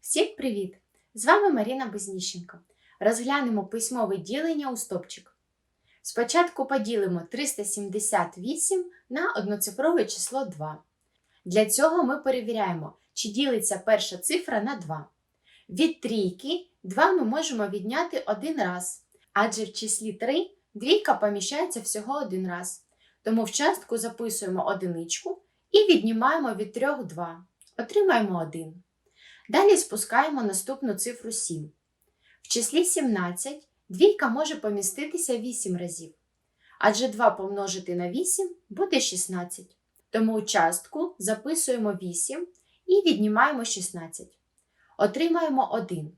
Всім привіт! З вами Маріна Безніщенко. Розглянемо письмове ділення у стопчик. Спочатку поділимо 378 на одноцифрове число 2. Для цього ми перевіряємо, чи ділиться перша цифра на 2. Від трійки 2 ми можемо відняти один раз, адже в числі 3 двійка поміщається всього один раз. Тому в частку записуємо одиничку і віднімаємо від 3 2. Отримаємо 1. Далі спускаємо наступну цифру 7. В числі 17 двійка може поміститися 8 разів. Адже 2 помножити на 8 буде 16. Тому у частку записуємо 8 і віднімаємо 16. Отримаємо 1.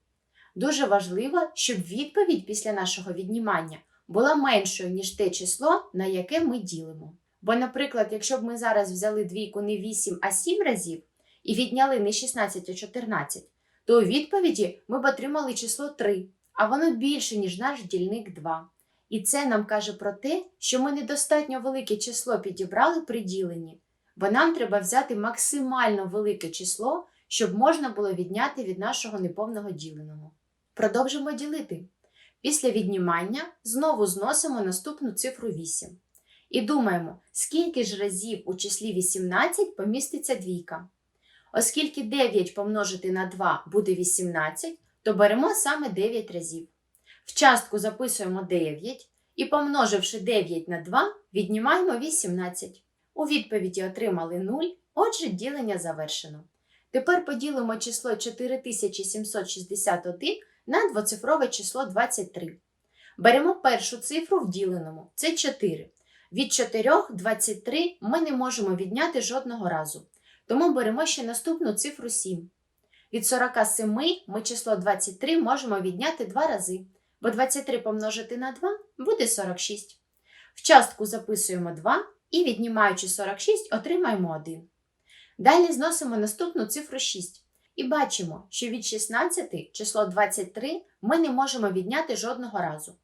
Дуже важливо, щоб відповідь після нашого віднімання була меншою, ніж те число, на яке ми ділимо. Бо, наприклад, якщо б ми зараз взяли двійку не 8, а 7 разів, і відняли не 16, а 14, то у відповіді ми б отримали число 3, а воно більше, ніж наш дільник 2. І це нам каже про те, що ми недостатньо велике число підібрали при діленні, бо нам треба взяти максимально велике число, щоб можна було відняти від нашого неповного діленого. Продовжимо ділити. Після віднімання знову зносимо наступну цифру 8. І думаємо, скільки ж разів у числі 18 поміститься двійка. Оскільки 9 помножити на 2 буде 18, то беремо саме 9 разів. В частку записуємо 9 і, помноживши 9 на 2, віднімаємо 18. У відповіді отримали 0, отже, ділення завершено. Тепер поділимо число 4761 на двоцифрове число 23. Беремо першу цифру в діленому це 4. Від 4 23 ми не можемо відняти жодного разу. Тому беремо ще наступну цифру 7. Від 47 ми число 23 можемо відняти 2 рази, бо 23 помножити на 2 буде 46. В частку записуємо 2 і, віднімаючи 46, отримаємо 1. Далі зносимо наступну цифру 6. І бачимо, що від 16 число 23 ми не можемо відняти жодного разу.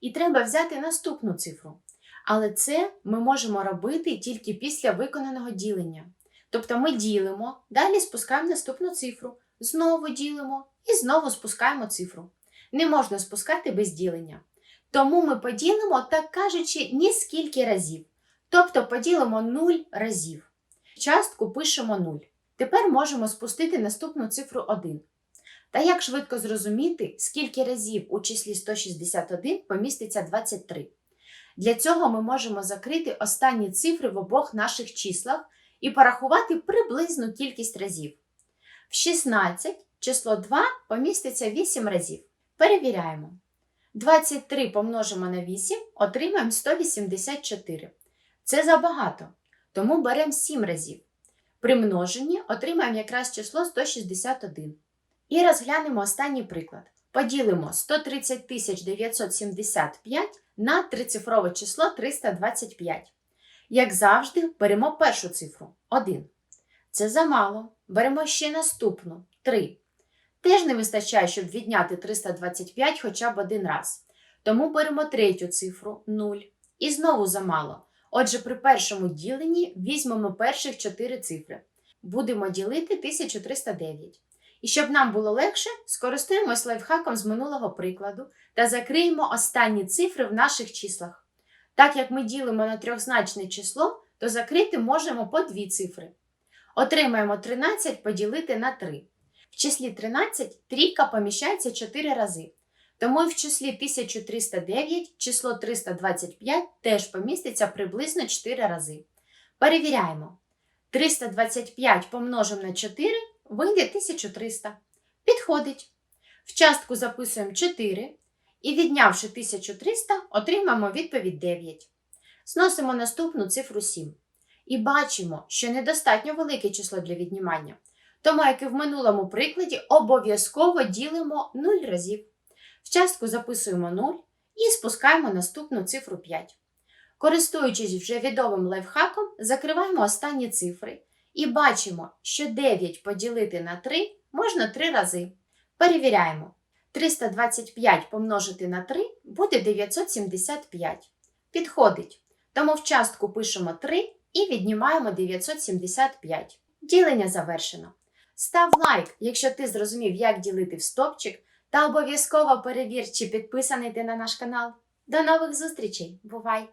І треба взяти наступну цифру. Але це ми можемо робити тільки після виконаного ділення. Тобто ми ділимо, далі спускаємо наступну цифру, знову ділимо і знову спускаємо цифру. Не можна спускати без ділення. Тому ми поділимо, так кажучи, ні скільки разів. Тобто поділимо 0 разів. Частку пишемо 0. Тепер можемо спустити наступну цифру 1. Та як швидко зрозуміти, скільки разів у числі 161 поміститься 23? Для цього ми можемо закрити останні цифри в обох наших числах і порахувати приблизну кількість разів. В 16 число 2 поміститься 8 разів. Перевіряємо. 23 помножимо на 8, отримаємо 184. Це забагато, тому беремо 7 разів. При множенні отримаємо якраз число 161. І розглянемо останній приклад. Поділимо 130 975 на трицифрове число 325. Як завжди, беремо першу цифру 1. Це замало. Беремо ще наступну 3. Теж не вистачає, щоб відняти 325 хоча б один раз. Тому беремо третю цифру 0. І знову замало. Отже, при першому діленні візьмемо перших 4 цифри. Будемо ділити 1309. І щоб нам було легше, скористаємось лайфхаком з минулого прикладу та закриємо останні цифри в наших числах. Так як ми ділимо на трьохзначне число, то закрити можемо по дві цифри. Отримаємо 13 поділити на 3. В числі 13 трійка поміщається 4 рази. Тому в числі 1309 число 325 теж поміститься приблизно 4 рази. Перевіряємо. 325 помножимо на 4 вийде 1300. Підходить. В частку записуємо 4 і віднявши 1300, отримаємо відповідь 9. Зносимо наступну цифру 7. І бачимо, що недостатньо велике число для віднімання. Тому, як і в минулому прикладі, обов'язково ділимо 0 разів. В частку записуємо 0 і спускаємо наступну цифру 5. Користуючись вже відомим лайфхаком, закриваємо останні цифри і бачимо, що 9 поділити на 3 можна 3 рази. Перевіряємо. 325 помножити на 3 буде 975. Підходить. Тому в частку пишемо 3 і віднімаємо 975. Ділення завершено. Став лайк, якщо ти зрозумів, як ділити в стопчик, та обов'язково перевір, чи підписаний ти на наш канал. До нових зустрічей! Бувай!